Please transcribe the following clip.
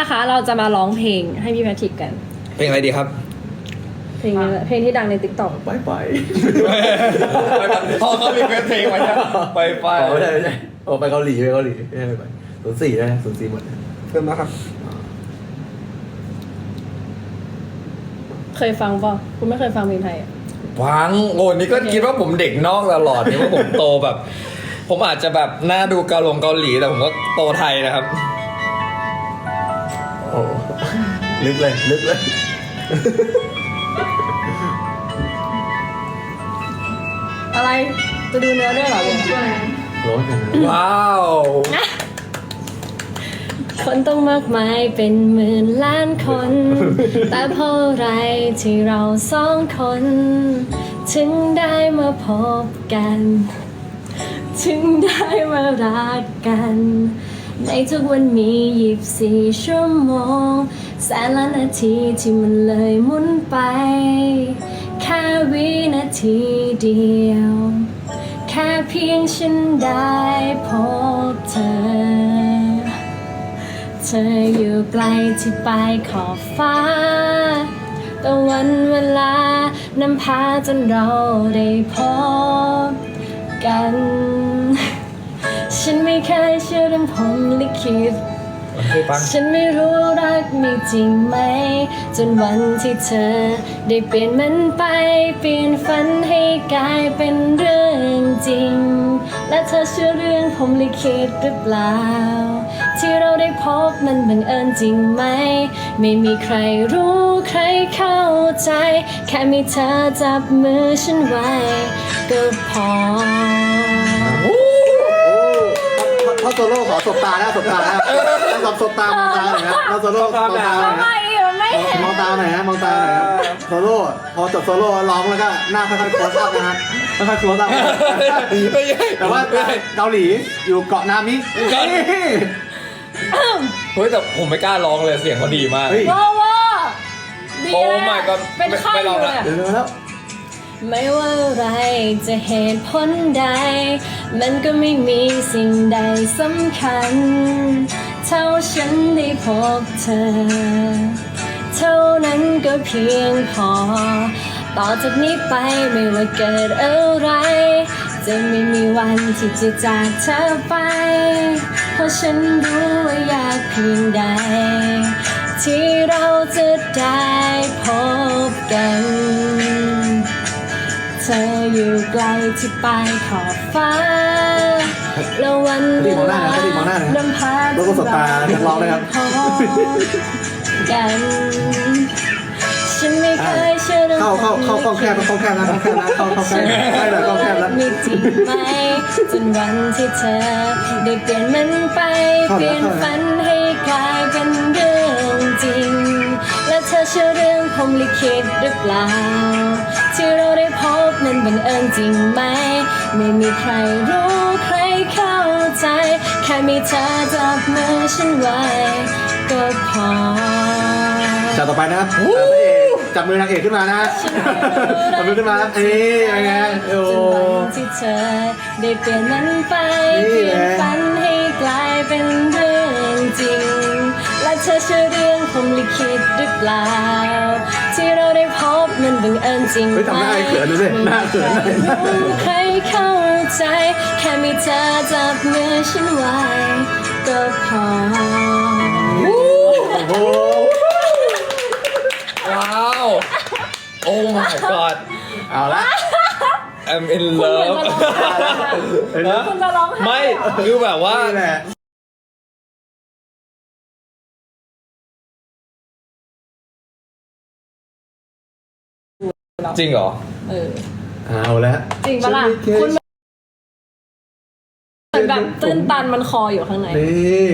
นะคะ เราจะมาร้องเพลงให้พี่แพทริกกัน เพลงอะไรดีครับ เพลงนี้แหละเพลงที่ดังในติ๊กต็อกไปไปพอเขามีเพลงไว้นะไปไปอ๋อไม่ใช่ไม่ใช่โอ้ไปเกาหลีไปเกาหลีไม่ใช่ไปศูนย์สี่ได้ศูนย์สี่หมดเริ่มแล้วครับ เคยฟังป่ะคุณไม่เคยฟังเพลงไทยอะ ฟังโอ้นี่ก็คิดว่าผมเด็กนอกตลอดนี่ว่าผมโตแบบ ผมอาจจะแบบหน้าดูเกาหลงเกาหลีแต่ผมก็โตไทยนะครับ โอ้ลึกเลยลึกเลยอะไรจะดูเนื้อด้วยเหรอเนี่ยร้อนจังเลยว้าว คนต้องมากมายเป็นหมื่นล้านคน แต่เพราะอะไรที่เราสองคน ถึงได้มาพบกัน ถึงได้มารักกัน ในทุกวันมี24ชั่วโมง แสนล้านนาทีที่มันเลยหมุนไป แค่วินาทีเดียว แค่เพียงฉันได้พบเธอ เธออยู่ไกลที่ปลายขอบฟ้าต่วันเวลานำพาจนเราได้พบกัน ฉันไม่เคยเชื่อเรื่องผมลิขิตเคยฟังฉันไม่รู้รักมีจริงไหม จนวันที่เธอ ได้เปลี่ยนมันไปเปลี่ยนฝันให้กลายเป็นเรื่องจริง และเธอเชื่อเรื่องผมลิขิตหรือเปล่า ที่เราได้พบมันบังเอิญจริงไหม ไม่มีใครรู้ใครเข้าใจ แค่มีเธอจับมือฉันไว้ก็พอโอ้ถ้า โซโล่ขอสบตาแล้วสบตาแล้วต้องสบตามองตาหน่อยนะถ้าโซโล่มองตาหน่อยนะไม่มันไม่เห็นมองตาหน่อยฮะมองตาหน่อยครับโซโล่พอจบโซโล่ร้องแล้วก็หน้าค่อยๆโคสอัพนะฮะค่อยๆโคสอัพไม่ใช่แต่ว่าเกาหลีอยู่เกาะนามิเกาหลีเฮ้ยแต่ผมไม่กล้าร้องเลยเสียงเขาดีมาก เฮ้ยว้าวว้าวดีโอ้เลย my god เป็นไข้ไม่อลองยู่ละเลยอะ เดี๋ยวแล้ว ไม่ว่าอะไรจะเหตุผลใด มันก็ไม่มีสิ่งใดสำคัญ เท่าฉันได้พบเธอ เท่านั้นก็เพียงพอ ต่อจากนี้ไปไม่ว่าเกิดอะไร จะไม่มีวันที่จะจากเธอไป เพราะฉันรู้ว่ายากเพียงใด ที่เราจะได้ เธออยู่ไกลที่ปลายขอบฟ้า แล้ววันเวลานำพาแล้วก็สบตานักร้องนะครับพบกันฉันไม่เคยเชื่อเรื่องเข้าเข้าเข้าเข้าแคบเข้าแคบนะเข้าแคบนะเข้าเข้าแคบได้เลยเข้าแคบแล้ว มีจริงไหมจนวันที่เธอได้เปลี่ยนมันไป เข้าเปแล้วลี่ยนฝันให้กลายเป็นเรื่องจริงและ เธอเชื่อเรื่องผมลิขิตหรือเปล่า ที่เราได้พบนั้นบังเอิญจริงไหม ไม่มีใครรู้ใครเข้าใจ แค่มีเธอจับมือฉันไว้ ก็พอจับต่อไปนะครับพระเอกจับมือนางเอกขึ้นมานะจับมือขึ้นมาครับนี่ยังไงโอ้ จนวันที่เธอได้เปลี่ยนมันไป นี่เปลี่ยนแหละฝันให้กลายเป็นเรื่อง จริง และเธอเชื่อเรื่องผมลิขิตหรือเปล่า ที่เราได้พบมันบังเอิญจริงไหมเฮ้ยทำหน้าให้เขินดูสิหน้าเขินหน่อย ไม่รู้ใครเข้าใจ แค่มีเธอจับมือฉันไว้ก็พอ โอ้โหว้าวโอ้ my god เอาละ I'm in love เห็นไหมคุณจะร้องไห้ ไม่ คือแบบว่า นี่แหละ จริงเหรอ เออ เอาละจริงปะล่ะคุณเหมือนแบบตื้นตันมันคออยู่ข้างใน นี่